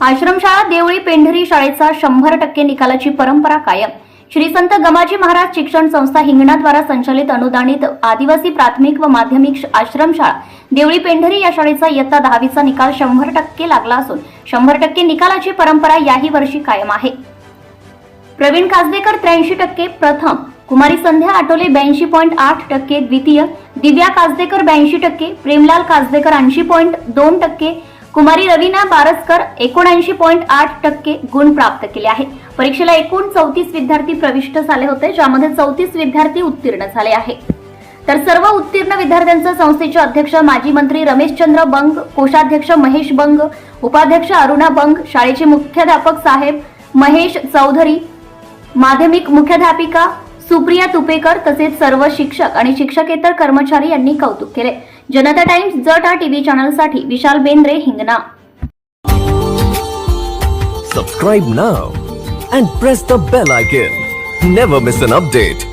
आश्रमशाळा देवळी पेंढरी शाळेचा शंभर टक्के निकालाची परंपरा कायम. श्री संत गमाजी महाराज शिक्षण संस्था हिंगणाद्वारा संचालित अनुदानित आदिवासी प्राथमिक व माध्यमिक आश्रमशाळा देवळी पेंढरी या शाळेचा इयत्ता दहावीचा निकाल शंभर टक्के लागला असून शंभर टक्के निकालाची परंपरा याही वर्षी कायम आहे. प्रवीण कासदेकर त्र्याऐंशी टक्के प्रथम कुमारी संध्या आटोले ब्याऐंशी पॉईंट आठ टक्के द्वितीय दिव्या कासदेकर ब्याऐंशी टक्के प्रेमलाल कासदेकर ऐंशी पॉईंट दोन टक्के कुमारी रवीना बारसकर एकोणऐंशी पॉईंट आठ टक्के गुण प्राप्त केले आहेत परीक्षेला एकूण चौतीस विद्यार्थी प्रविष्ट झाले होते ज्यामध्ये चौतीस विद्यार्थी उत्तीर्ण झाले आहेत तर सर्व उत्तीर्ण विद्यार्थ्यांचं संस्थेचे अध्यक्ष माजी मंत्री रमेशचंद्र बंग कोषाध्यक्ष महेश बंग उपाध्यक्ष अरुणा बंग शाळेचे मुख्याध्यापक साहेब महेश चौधरी माध्यमिक मुख्याध्यापिका सुप्रिया तुपेकर तसेच सर्व शिक्षक आणि शिक्षकेतर कर्मचारी यांनी कौतुक केले. जनता टाइम्स जटा TV चॅनलसाठी Vishal Bendre Hingna. Subscribe now and press the bell icon never miss an update